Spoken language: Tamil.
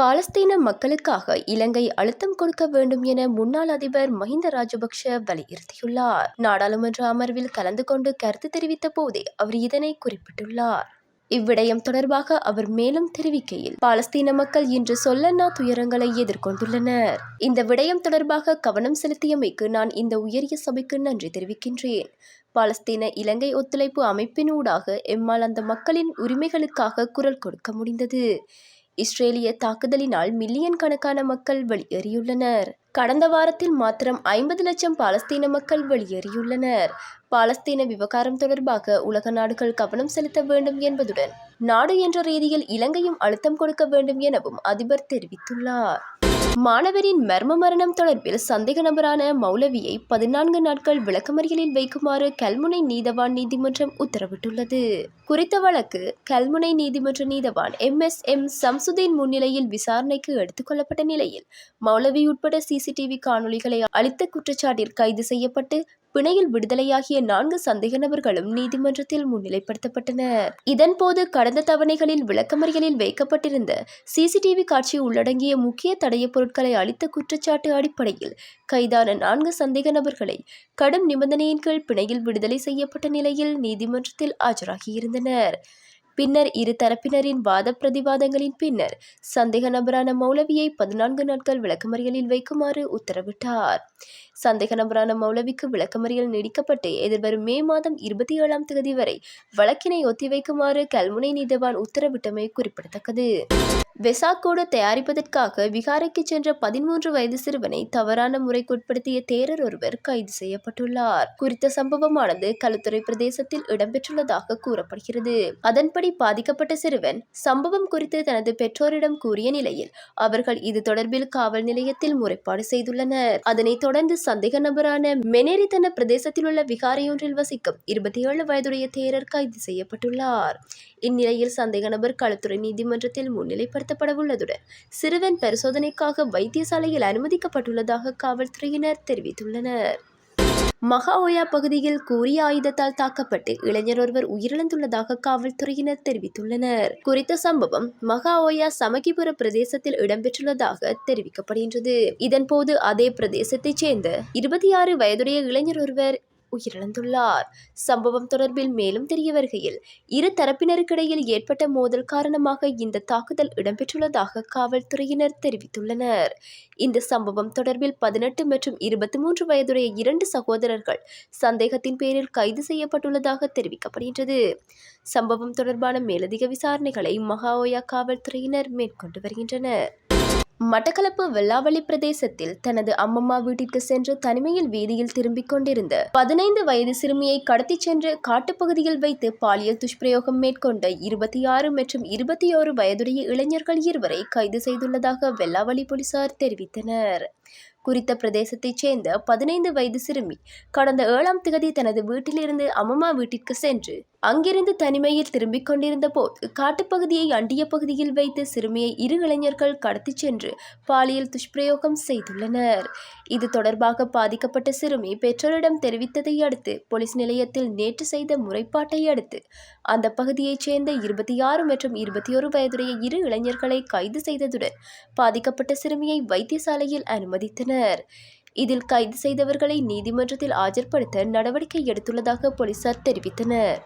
பாலஸ்தீன மக்களுக்காக இலங்கை அழுத்தம் கொடுக்க வேண்டும் என முன்னாள் அதிபர் மஹிந்த ராஜபக்ஷ வலியுறுத்தியுள்ளார். நாடாளுமன்ற அமர்வில் கலந்து கொண்டு கருத்து தெரிவித்த போதே அவர் இதனை குறிப்பிட்டுள்ளார். இவ்விடயம் தொடர்பாக அவர் மேலும் தெரிவிக்கையில் பாலஸ்தீன மக்கள் இன்று சொல்லன்னா துயரங்களை எதிர்கொண்டுள்ளனர். இந்த விடயம் தொடர்பாக கவனம் செலுத்தியமைக்கு நான் இந்த உயரிய சபைக்கு நன்றி தெரிவிக்கின்றேன். பாலஸ்தீன இலங்கை ஒத்துழைப்பு அமைப்பினூடாக எம்மால் அந்த மக்களின் உரிமைகளுக்காக குரல் கொடுக்க முடிந்தது. இஸ்ரேலிய தாக்குதலினால் மில்லியன் கணக்கான மக்கள் வெளியேறியுள்ளனர். கடந்த வாரத்தில் மாத்திரம் ஐம்பது லட்சம் பாலஸ்தீன மக்கள் வெளியேறியுள்ளனர். பாலஸ்தீன விவகாரம் தொடர்பாக உலக நாடுகள் கவனம் செலுத்த வேண்டும் என்பதுடன் நாடு என்ற ரீதியில் இலங்கையும் அழுத்தம் கொடுக்க வேண்டும் எனவும் அதிபர் தெரிவித்துள்ளார். மாணவரின் மர்ம மரணம் தொடர்பில் சந்தேக நபரான மௌலவியை பதினான்கு நாட்கள் விளக்கமறியலில் வைக்குமாறு கல்முனை நீதவான் நீதிமன்றம் உத்தரவிட்டுள்ளது. குறித்த வழக்கு கல்முனை நீதிமன்ற நீதவான் எம். எஸ். எம். சம்சுதீன் முன்னிலையில் விசாரணைக்கு எடுத்துக் கொள்ளப்பட்ட நிலையில் மௌலவி உட்பட சிசிடிவி காணொலிகளை அளித்த குற்றச்சாட்டில் கைது செய்யப்பட்டு பிணையில் விடுதலையாகிய நான்கு சந்தேக நபர்களும் நீதிமன்றத்தில் முன்னிலைப்படுத்தப்பட்டனர் இதன்போது கடந்த தவணைகளில் விளக்கமறியலில் வைக்கப்பட்டிருந்த சிசிடிவி காட்சி உள்ளடங்கிய முக்கிய தடயப் பொருட்களை அளித்த குற்றச்சாட்டு அடிப்படையில் கைதான நான்கு சந்தேக நபர்களை கடும் நிபந்தனையின் கீழ் பிணையில் விடுதலை செய்யப்பட்ட நிலையில் நீதிமன்றத்தில் ஆஜராகியிருந்தனர். பின்னர் இரு தரப்பினரின் வாத பிரதிவாதங்களின் பின்னர் சந்தேக நபரான மௌலவியை பதினான்கு நாட்கள் விளக்கமறியலில் வைக்குமாறு உத்தரவிட்டார். சந்தேக நபரான மௌலவிக்கு விளக்கமறியல் நீடிக்கப்பட்டு எதிர்வரும் மே மாதம் இருபத்தி ஏழாம் தேதி வரை வழக்கினை ஒத்திவைக்குமாறு கல்முனை நீதவான் உத்தரவிட்டமை குறிப்பிடத்தக்கது. வெசாக்கோடு தயாரிப்பதற்காக விகாரைக்கு சென்ற பதிமூன்று வயது சிறுவனை தவறான முறைக்குட்படுத்திய தேரர் ஒருவர் கைது செய்யப்பட்டுள்ளார். குறித்த சம்பவமானது களுத்துறை பிரதேசத்தில் இடம்பெற்றுள்ளதாக கூறப்படுகிறது. அதன்படி பாதிக்கப்பட்ட சிறுவன் சம்பவம் குறித்து தனது பெற்றோரிடம் கூறிய நிலையில் அவர்கள் இது தொடர்பில் காவல் நிலையத்தில் முறைப்பாடு செய்துள்ளனர். அதனைத் தொடர்ந்து சந்தேக நபரான மெனேரித்தன பிரதேசத்தில் உள்ள விகாரையொன்றில் வசிக்கும் இருபத்தி ஏழு வயதுடைய தேரர் கைது செய்யப்பட்டுள்ளார். இந்நிலையில் சந்தேக நபர் களத்துறை நீதிமன்றத்தில் முன்னிலைப்படுத்தப்படவுள்ளதுடன் சிறுவன் பரிசோதனைக்காக வைத்தியசாலையில் அனுமதிக்கப்பட்டுள்ளதாக காவல்துறையினர் தெரிவித்துள்ளனர். மகாஓயா பகுதியில் கூறிய ஆயுதத்தால் தாக்கப்பட்டு இளைஞர் ஒருவர் உயிரிழந்துள்ளதாக காவல்துறையினர் தெரிவித்துள்ளனர். குறித்த சம்பவம் மகாஓயா சமகிபுர பிரதேசத்தில் இடம்பெற்றுள்ளதாக தெரிவிக்கப்படுகின்றது. இதன்போது அதே பிரதேசத்தைச் சேர்ந்த இருபத்தி ஆறு வயதுடைய இளைஞர் ஒருவர் உயிரிழந்துள்ளார். சம்பவம் தொடர்பில் மேலும் தெரிய வருகையில் இரு தரப்பினருக்கிடையில் ஏற்பட்ட மோதல் காரணமாக இந்த தாக்குதல் இடம்பெற்றுள்ளதாக காவல்துறையினர் தெரிவித்துள்ளனர். இந்த சம்பவம் தொடர்பில் பதினெட்டு மற்றும் இருபத்தி மூன்று வயதுடைய இரண்டு சகோதரர்கள் சந்தேகத்தின் பேரில் கைது செய்யப்பட்டுள்ளதாக தெரிவிக்கப்படுகின்றது. சம்பவம் தொடர்பான மேலதிக விசாரணைகளை மகாஓயா காவல்துறையினர் மேற்கொண்டு வருகின்றனர். மட்டக்களப்பு வெள்ளாவளி பிரதேசத்தில் தனது அம்மம்மா வீட்டிற்கு சென்று தனிமையில் வீதியில் திரும்பிக் கொண்டிருந்த பதினைந்து வயது சிறுமியை கடத்திச் சென்று காட்டுப்பகுதியில் வைத்து பாலியல் துஷ்பிரயோகம் மேற்கொண்ட இருபத்தி ஆறு மற்றும் இருபத்தி ஓரு வயதுடைய இளைஞர்கள் இருவரை கைது செய்துள்ளதாக வெள்ளாவளி போலீசார் தெரிவித்தனர். குறித்த பிரதேசத்தைச் சேர்ந்த பதினைந்து வயது சிறுமி கடந்த ஏழாம் திகதி தனது வீட்டிலிருந்து அம்மம்மா வீட்டிற்கு சென்று அங்கிருந்து தனிமையில் திரும்பிக் கொண்டிருந்த போது காட்டுப்பகுதியை அண்டிய பகுதியில் வைத்து சிறுமியை இரு இளைஞர்கள் கடத்திச் சென்று பாலியல் துஷ்பிரயோகம் செய்துள்ளனர். இது தொடர்பாக பாதிக்கப்பட்ட சிறுமி பெற்றோரிடம் தெரிவித்ததை அடுத்து போலீஸ் நிலையத்தில் நேற்று செய்த முறைப்பாட்டை அடுத்து அந்த பகுதியைச் சேர்ந்த இருபத்தி ஆறு மற்றும் இருபத்தி ஒரு வயதுடைய இரு இளைஞர்களை கைது செய்ததுடன் பாதிக்கப்பட்ட சிறுமியை வைத்தியசாலையில் அனுமதித்தனர். இதில் கைது செய்தவர்களை நீதிமன்றத்தில் ஆஜர்படுத்த நடவடிக்கை எடுத்துள்ளதாக போலீசார் தெரிவித்தனர்.